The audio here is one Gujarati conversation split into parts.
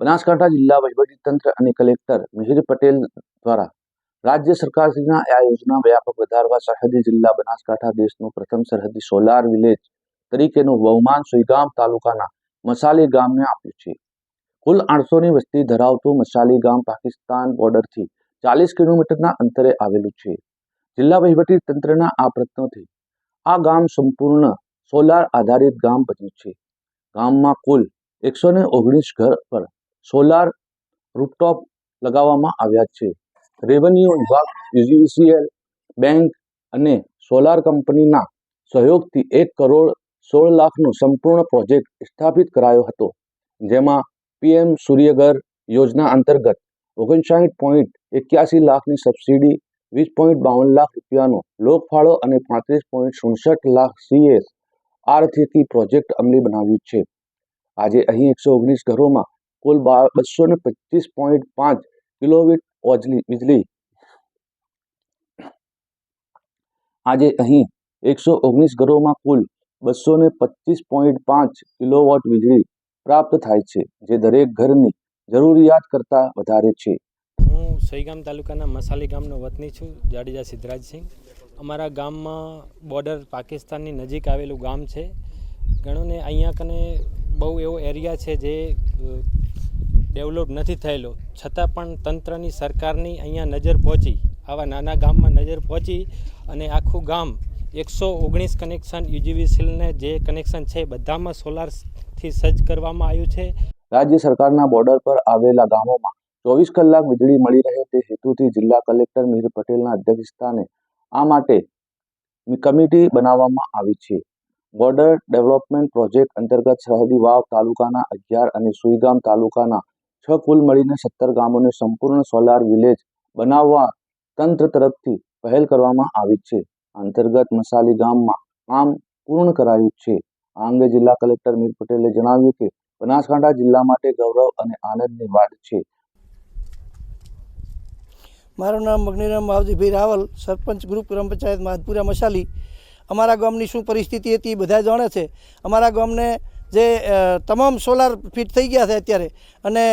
બનાસકાંઠા જિલ્લા વહીવટીતંત્ર અને કલેક્ટર મિહિર પટેલ દ્વારા રાજ્ય સરકારશ્રીના આ યોજના વ્યાપક વધારવા સરહદી જિલ્લા બનાસકાંઠા દેશનું પ્રથમ સરહદી સોલાર વિલેજ તરીકેનું બહુમાન સુઈગામ તાલુકાના મસાલી ગામને આપ્યું છે. કુલ આઠસોની વસ્તી ધરાવતું મસાલી ગામ પાકિસ્તાન બોર્ડરથી ચાલીસ કિલોમીટરના અંતરે આવેલું છે. જિલ્લા તંત્રના આ પ્રયત્નોથી આ ગામ સંપૂર્ણ સોલાર આધારિત ગામ બન્યું છે. ગામમાં કુલ એકસો ઓગણીસ ઘર પર સોલાર રૂપટોપ લગાવવામાં આવ્યા છે. રેવન્યુ વિભાગ યુજીવીસીએલ બેંક અને સોલાર કંપનીના સહયોગથી એક કરોડ સોળ લાખનો સંપૂર્ણ પ્રોજેક્ટ સ્થાપિત કરાયો હતો, જેમાં પીએમ સૂર્યઘર યોજના અંતર્ગત ઓગણસાઠ પોઈન્ટ એક્યાસી લાખની સબસિડી, વીસ પોઈન્ટ બાવન લાખ રૂપિયાનો લોકફાળો અને પાંત્રીસ પોઈન્ટ સુડસઠ લાખ સીએસ આર્થિકી પ્રોજેક્ટ અમલી બનાવ્યું છે. આજે અહીં એકસો ઓગણીસ ઘરોમાં કુલ બસો ને પચીસ પોઈન્ટ પાંચ કિલોવીટ ઓજલી વીજળી. આજે અહીં એકસો ઓગણીસ ઘરોમાં કુલ બસો ને પચીસ પોઈન્ટ પાંચ કિલોવોટ વીજળી પ્રાપ્ત થાય છે, જે દરેક ઘરની જરૂરિયાત કરતાં વધારે છે. હું સોઈગામ તાલુકાના મસાલી ગામનો વતની છું, જાડેજા સિદ્ધરાજસિંહ અમારા ગામમાં બોર્ડર પાકિસ્તાનની નજીક આવેલું ગામ છે. ઘણું ને અહીંયા કને બહુ એવો એરિયા છે જે ડેવલપ નથી થયેલો. છતાં પણ તંત્રની સરકારની અહીંયા નજર પહોંચી. આવા નાના ગામમાં નજર પહોંચી અને આખું ગામ એકસો ઓગણીસ કનેક્શન યુજીવીસીલને જે કનેક્શન છે બધામાં સોલારથી સજ્જ કરવામાં આવ્યું છે. રાજ્ય સરકારના બોર્ડર પર આવેલા ગામોમાં ચોવીસ કલાક વીજળી મળી રહે તે હેતુથી જિલ્લા કલેક્ટર મિહિર પટેલના અધ્યક્ષસ્થાને આ માટે કમિટી બનાવવામાં આવી છે. બોર્ડર ડેવલપમેન્ટ પ્રોજેક્ટ અંતર્ગત સરહદી વાવ તાલુકાના અગિયાર અને સુઈગામ તાલુકાના છ કુલ મળીને સત્તર ગામોને સંપૂર્ણ સોલાર વિલેજ બનાવવા તંત્ર તરફથી પહેલ કરવામાં આવી છે. અંતર્ગત મસાલી ગામમાં કામ પૂર્ણ કરાયું છે. આ અંગે જિલ્લા કલેક્ટર મીર પટેલે જણાવ્યું કે, બનાસકાંઠા જિલ્લા માટે ગૌરવ અને આનંદની વાત છે. મારું નામ મગનીરામ માવજીભાઈ રાવલ, સરપંચ ગ્રુપ ગ્રામ પંચાયત માધપુરા મસાલી. અમારા ગામની શું પરિસ્થિતિ હતી એ બધા જાણે છે. અમારા ગામને જે તમામ સોલાર ફિટ થઈ ગયા છે અત્યારે. અને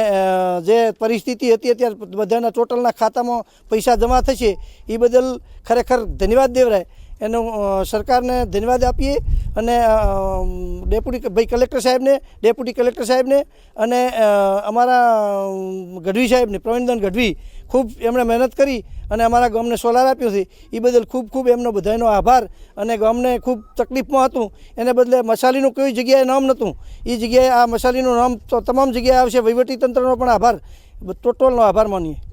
જે પરિસ્થિતિ હતી અત્યારે બધાના ટોટલના ખાતામાં પૈસા જમા થશે એ બદલ ખરેખર ધન્યવાદ દેવરાય. એનો સરકારને ધન્યવાદ આપીએ અને ડેપ્યુટી ભાઈ કલેક્ટર સાહેબને, ડેપ્યુટી કલેક્ટર સાહેબને અને અમારા ગઢવી સાહેબને, પ્રવીણદાન ગઢવી, ખૂબ એમણે મહેનત કરી અને અમારા ગામને સોલાર આપ્યો છે. એ બદલ ખૂબ ખૂબ એમનો બધાનો આભાર અને ગામને ખૂબ તકલીફમાં હતું. એને બદલે મસાલીનું કોઈ જગ્યાએ નામ નહોતું. એ જગ્યાએ આ મસાલીનું નામ તો તમામ જગ્યાએ આવશે. વહીવટી તંત્રનો પણ આભાર. ટોટલનો આભાર માનીએ.